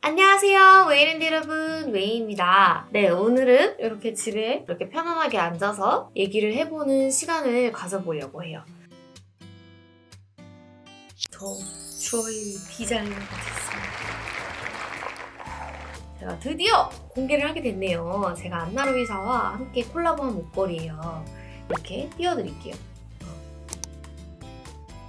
안녕하세요. 웨이랜드 여러분, 웨이입니다. 네, 오늘은 이렇게 집에 이렇게 편안하게 앉아서 얘기를 해보는 시간을 가져보려고 해요. 저 주얼리 디자이너가 됐습니다. 제가 드디어 공개를 하게 됐네요. 제가 안나루이사와 함께 콜라보한 목걸이에요. 이렇게 띄워드릴게요.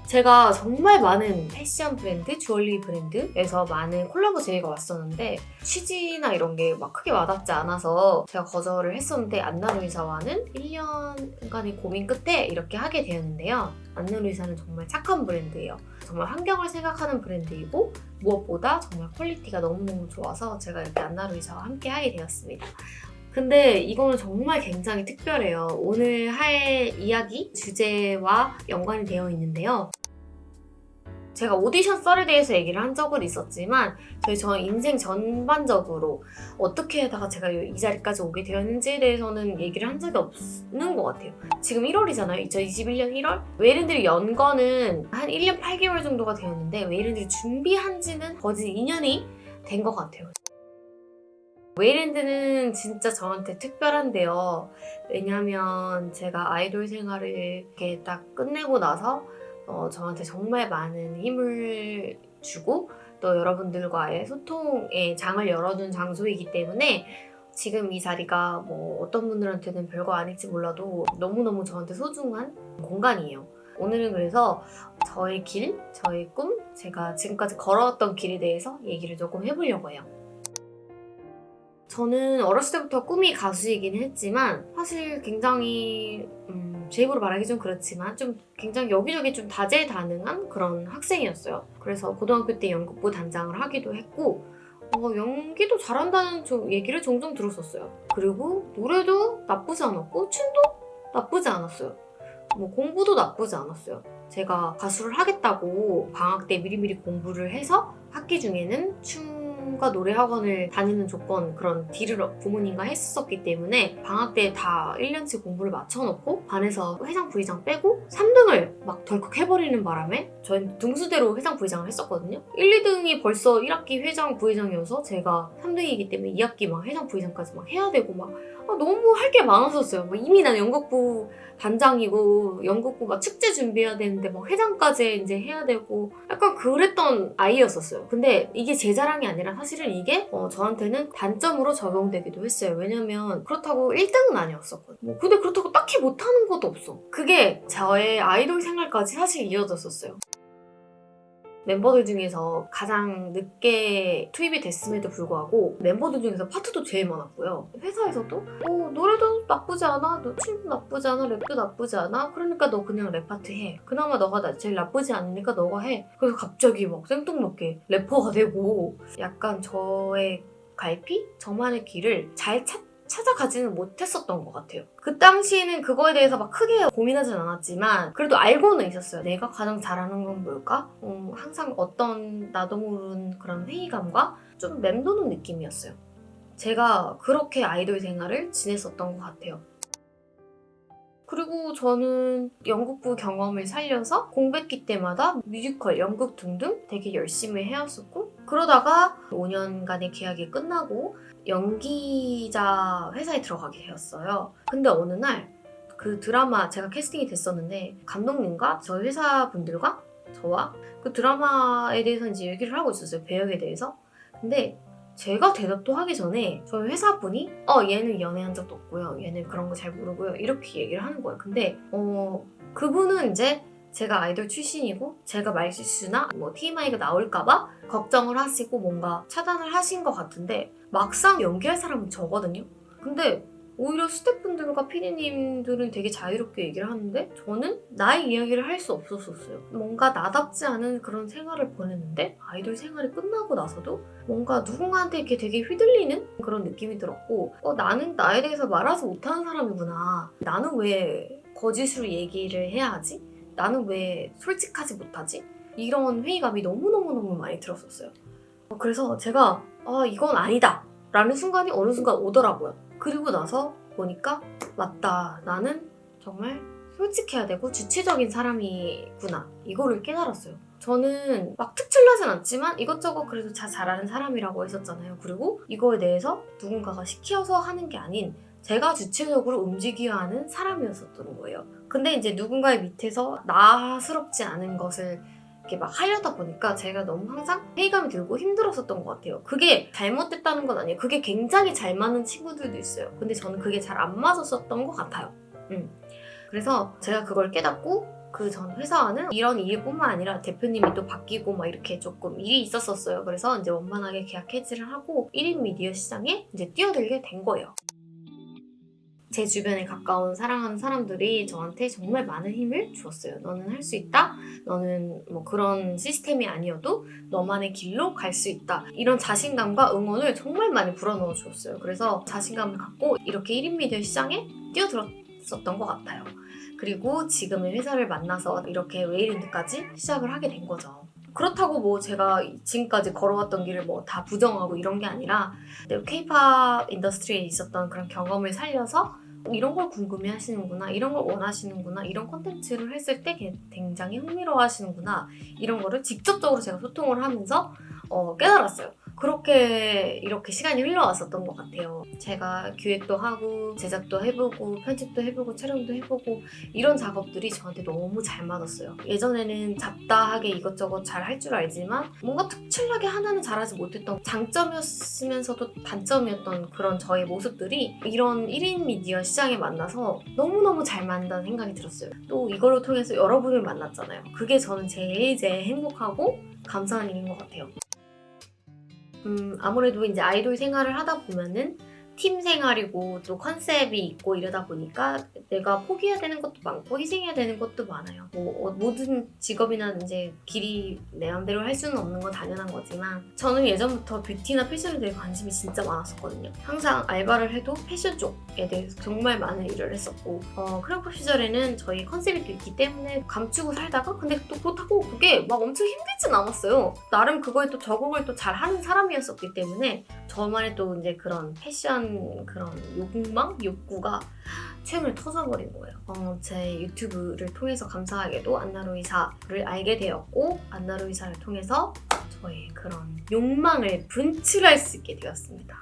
제가 정말 많은 패션 브랜드, 주얼리 브랜드에서 많은 콜라보 제의가 왔었는데 취지나 이런 게 막 크게 와닿지 않아서 제가 거절을 했었는데 안나루이사와는 1년간의 고민 끝에 이렇게 하게 되었는데요. 안나루이사는 정말 착한 브랜드예요. 정말 환경을 생각하는 브랜드이고 무엇보다 정말 퀄리티가 너무너무 좋아서 제가 이렇게 안나루이사와 함께 하게 되었습니다. 근데 이거는 정말 굉장히 특별해요. 오늘 할 이야기 주제와 연관이 되어 있는데요. 제가 오디션 썰에 대해서 얘기를 한 적은 있었지만 저희 저 인생 전반적으로 어떻게 하다가 제가 이 자리까지 오게 되었는지에 대해서는 얘기를 한 적이 없는 것 같아요. 지금 1월이잖아요. 2021년 1월? 웨이랜드를 연 거는 한 1년 8개월 정도가 되었는데 웨이랜드를 준비한 지는 거진 2년이 된 것 같아요. 웨이랜드는 진짜 저한테 특별한데요. 왜냐면 제가 아이돌 생활을 이렇게 딱 끝내고 나서 어, 저한테 정말 많은 힘을 주고 또 여러분들과의 소통의 장을 열어준 장소이기 때문에 지금 이 자리가 뭐 어떤 분들한테는 별거 아닐지 몰라도 너무너무 저한테 소중한 공간이에요. 오늘은 그래서 저의 길, 저의 꿈, 제가 지금까지 걸어왔던 길에 대해서 얘기를 조금 해보려고 해요. 저는 어렸을 때부터 꿈이 가수이긴 했지만 사실 굉장히 음, 제 입으로 말하기 좀 그렇지만 좀 굉장히 여기저기 좀 다재다능한 그런 학생이었어요. 그래서 고등학교 때 연극부 단장을 하기도 했고 어, 연기도 잘한다는 좀 얘기를 종종 들었었어요. 그리고 노래도 나쁘지 않았고 춤도 나쁘지 않았어요. 뭐 공부도 나쁘지 않았어요. 제가 가수를 하겠다고 방학 때 미리미리 공부를 해서 학기 중에는 춤 과 노래 학원을 다니는 조건 그런 딜을 부모님과 했었기 때문에 방학 때 다 1년치 공부를 맞춰놓고 반에서 회장 부의장 빼고 3등을 막 덜컥 해버리는 바람에 저희는 등수대로 회장 부의장을 했었거든요. 1, 2등이 벌써 1학기 회장 부의장이어서 제가 3등이기 때문에 2학기 막 회장 부의장까지 막 해야 되고 막 아, 너무 할 게 많았었어요. 뭐 이미 난 연극부 단장이고 연극부 막 축제 준비해야 되는데 막 회장까지 이제 해야 되고 약간 그랬던 아이였었어요. 근데 이게 제 자랑이 아니라 사실은 이게 어, 저한테는 단점으로 적용되기도 했어요. 왜냐면 그렇다고 1등은 아니었었거든요. 뭐 근데 그렇다고 딱히 못하는 것도 없어. 그게 저의 아이돌 생활까지 사실 이어졌었어요. 멤버들 중에서 가장 늦게 투입이 됐음에도 불구하고 멤버들 중에서 파트도 제일 많았고요. 회사에서도 어, 노래도 나쁘지 않아, 너 춤도 나쁘지 않아, 랩도 나쁘지 않아. 그러니까 너 그냥 랩 파트 해. 그나마 너가 나- 제일 나쁘지 않으니까 너가 해. 그래서 갑자기 막 생뚱맞게 래퍼가 되고 약간 저의 갈피? 저만의 길을 잘 찾, 찾아가지는 못했었던 것 같아요. 그 당시에는 그거에 대해서 막 크게 고민하진 않았지만 그래도 알고는 있었어요. 내가 가장 잘하는 건 뭘까? 음, 항상 어떤 나도 모르는 그런 회의감과 좀 맴도는 느낌이었어요. 제가 그렇게 아이돌 생활을 지냈었던 것 같아요. 그리고 저는 연극부 경험을 살려서 공백기 때마다 뮤지컬, 연극 등등 되게 열심히 해왔었고 그러다가 5년간의 계약이 끝나고 연기자 회사에 들어가게 되었어요. 근데 어느 날 그 드라마 제가 캐스팅이 됐었는데 감독님과 저희 회사 분들과 저와 그 드라마에 대해서 이제 얘기를 하고 있었어요. 배역에 대해서. 근데 제가 대답도 하기 전에 저희 회사분이 어 얘는 연애한 적도 없고요. 얘는 그런 거 잘 모르고요. 이렇게 얘기를 하는 거예요. 근데 어 그분은 이제 제가 아이돌 출신이고 제가 말실수나 뭐 TMI가 나올까봐 걱정을 하시고 뭔가 차단을 하신 것 같은데 막상 연기할 사람은 저거든요. 근데 오히려 스태프분들과 PD님들은 되게 자유롭게 얘기를 하는데 저는 나의 이야기를 할 수 없었었어요. 뭔가 나답지 않은 그런 생활을 보냈는데 아이돌 생활이 끝나고 나서도 뭔가 누군가한테 이렇게 되게 휘둘리는 그런 느낌이 들었고 어, 나는 나에 대해서 말하지 못하는 사람이구나. 나는 왜 거짓으로 얘기를 해야 하지? 나는 왜 솔직하지 못하지? 이런 회의감이 너무너무너무 많이 들었었어요. 어, 그래서 제가 아 이건 아니다 라는 순간이 어느 순간 오더라고요. 그리고 나서 보니까 맞다 나는 정말 솔직해야 되고 주체적인 사람이구나 이거를 깨달았어요. 저는 막 특출나진 않지만 이것저것 그래도 다 잘하는 사람이라고 했었잖아요. 그리고 이거에 대해서 누군가가 시켜서 하는 게 아닌 제가 주체적으로 움직여야 하는 사람이었었던 거예요. 근데 이제 누군가의 밑에서 나스럽지 않은 것을 이렇게 막 하려다 보니까 제가 너무 항상 회의감이 들고 힘들었었던 것 같아요. 그게 잘못됐다는 건 아니에요. 그게 굉장히 잘 맞는 친구들도 있어요. 근데 저는 그게 잘 안 맞았었던 것 같아요. 음. 그래서 제가 그걸 깨닫고 그 전 회사와는 이런 일뿐만 아니라 대표님이 또 바뀌고 막 이렇게 조금 일이 있었었어요. 그래서 이제 원만하게 계약 해지를 하고 1인 미디어 시장에 이제 뛰어들게 된 거예요. 제 주변에 가까운 사랑하는 사람들이 저한테 정말 많은 힘을 주었어요. 너는 할 수 있다. 너는 뭐 그런 시스템이 아니어도 너만의 길로 갈 수 있다. 이런 자신감과 응원을 정말 많이 불어넣어 주었어요. 그래서 자신감을 갖고 이렇게 1인 미디어 시장에 뛰어들었었던 것 같아요. 그리고 지금의 회사를 만나서 이렇게 웨이랜드까지 시작을 하게 된 거죠. 그렇다고 뭐 제가 지금까지 걸어왔던 길을 뭐 다 부정하고 이런 게 아니라 케이팝 인더스트리에 있었던 그런 경험을 살려서 이런 걸 궁금해 하시는구나, 이런 걸 원하시는구나, 이런 콘텐츠를 했을 때 굉장히 흥미로워 하시는구나, 이런 거를 직접적으로 제가 소통을 하면서 어, 깨달았어요. 그렇게 이렇게 시간이 흘러왔었던 것 같아요. 제가 기획도 하고 제작도 해보고 편집도 해보고 촬영도 해보고 이런 작업들이 저한테 너무 잘 맞았어요. 예전에는 잡다하게 이것저것 잘 할 줄 알지만 뭔가 특출나게 하나는 잘하지 못했던 장점이었으면서도 단점이었던 그런 저의 모습들이 이런 1인 미디어 시장에 만나서 너무너무 잘 맞는다는 생각이 들었어요. 또 이걸로 통해서 여러분을 만났잖아요. 그게 저는 제일 제일 행복하고 감사한 일인 것 같아요. 음, 아무래도 이제 아이돌 생활을 하다 보면은 팀 생활이고 또 컨셉이 있고 이러다 보니까 내가 포기해야 되는 것도 많고 희생해야 되는 것도 많아요. 뭐 어, 모든 직업이나 이제 길이 내 맘대로 할 수는 없는 건 당연한 거지만 저는 예전부터 뷰티나 패션에 대해 관심이 진짜 많았었거든요. 항상 알바를 해도 패션 쪽에 대해서 정말 많은 일을 했었고 어, 크랑프 시절에는 저희 컨셉이 또 있기 때문에 감추고 살다가 근데 또 그렇다고 그게 막 엄청 힘들진 않았어요. 나름 그거에 또 적응을 또 잘 하는 사람이었었기 때문에 저만의 또 이제 그런 패션 그런 욕망, 욕구가 최근에 터져버린 거예요. 어, 제 유튜브를 통해서 감사하게도 안나로이사를 알게 되었고 안나로이사를 통해서 저의 그런 욕망을 분출할 수 있게 되었습니다.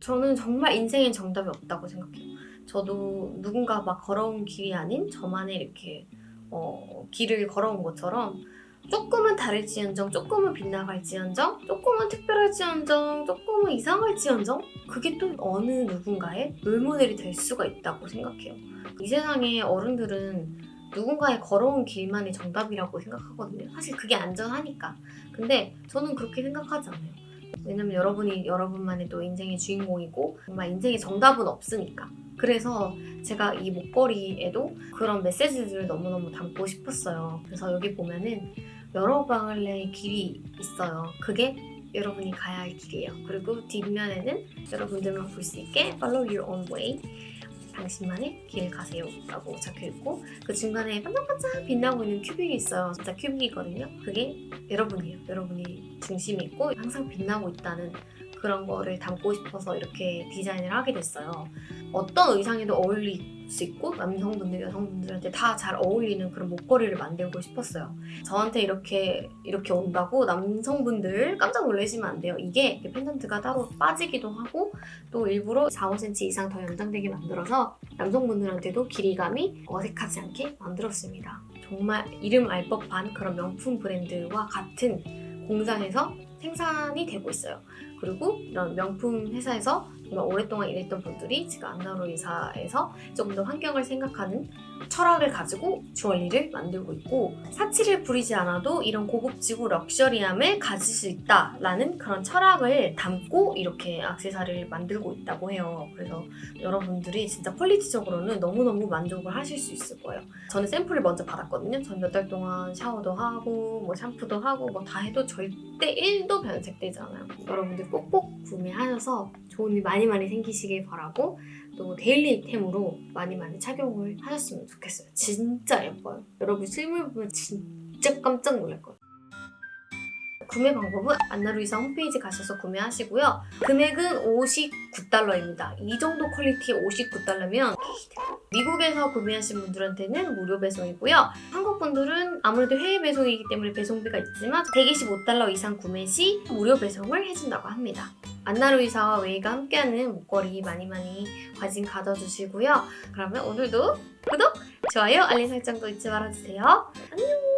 저는 정말 인생엔 정답이 없다고 생각해요. 저도 누군가 막 걸어온 길이 아닌 저만의 이렇게 어, 길을 걸어온 것처럼 조금은 다를지언정, 조금은 빗나갈지언정, 조금은 특별할지언정, 조금은 이상할지언정, 그게 또 어느 누군가의 롤모델이 될 수가 있다고 생각해요. 이 세상의 어른들은 누군가의 걸어온 길만이 정답이라고 생각하거든요. 사실 그게 안전하니까. 근데 저는 그렇게 생각하지 않아요. 왜냐면 여러분이 여러분만의 또 인생의 주인공이고 정말 인생의 정답은 없으니까. 그래서 제가 이 목걸이에도 그런 메시지들을 너무너무 담고 싶었어요. 그래서 여기 보면은 여러 방울의 길이 있어요. 그게 여러분이 가야 할 길이에요. 그리고 뒷면에는 여러분들만 볼 수 있게 Follow your own way. 당신만의 길 가세요. 라고 적혀 있고, 그 중간에 반짝반짝 빛나고 있는 큐빅이 있어요. 진짜 큐빅이거든요. 그게 여러분이에요. 여러분이 중심이 있고, 항상 빛나고 있다는 그런 거를 담고 싶어서 이렇게 디자인을 하게 됐어요. 어떤 의상에도 어울릴 수 있고 남성분들, 여성분들한테 다 잘 어울리는 그런 목걸이를 만들고 싶었어요. 저한테 이렇게 이렇게 온다고 남성분들 깜짝 놀라시면 안 돼요. 이게 펜던트가 따로 빠지기도 하고 또 일부러 4, 5cm 이상 더 연장되게 만들어서 남성분들한테도 길이감이 어색하지 않게 만들었습니다. 정말 이름 알 법한 그런 명품 브랜드와 같은 공장에서 생산이 되고 있어요. 그리고 이런 명품 회사에서 정말 오랫동안 일했던 분들이 지금 안나로 이사에서 조금 더 환경을 생각하는 철학을 가지고 주얼리를 만들고 있고 사치를 부리지 않아도 이런 고급지고 럭셔리함을 가질 수 있다라는 그런 철학을 담고 이렇게 악세사리를 만들고 있다고 해요. 그래서 여러분들이 진짜 퀄리티적으로는 너무너무 만족을 하실 수 있을 거예요. 저는 샘플을 먼저 받았거든요. 전 몇 달 동안 샤워도 하고 뭐 샴푸도 하고 뭐 다 해도 절대 1도 변색되지 않아요. 여러분들 꼭꼭 구매하셔서 좋은 일 많이 많이 생기시길 바라고 또 데일리 템으로 많이 많이 착용을 하셨으면 좋겠어요. 진짜 예뻐요. 여러분 실물 보면 진짜 깜짝 놀랄 거예요. 구매 방법은 안나루이사 홈페이지 가셔서 구매하시고요. 금액은 59달러입니다. 이 정도 퀄리티 59달러면 미국에서 구매하신 분들한테는 무료 배송이고요. 한국 분들은 아무래도 해외 배송이기 때문에 배송비가 있지만 125달러 이상 구매 시 무료 배송을 해준다고 합니다. 안나루이사와 웨이가 함께하는 목걸이 많이 많이 관심 가져주시고요. 그러면 오늘도 구독, 좋아요, 알림 설정도 잊지 말아주세요. 안녕!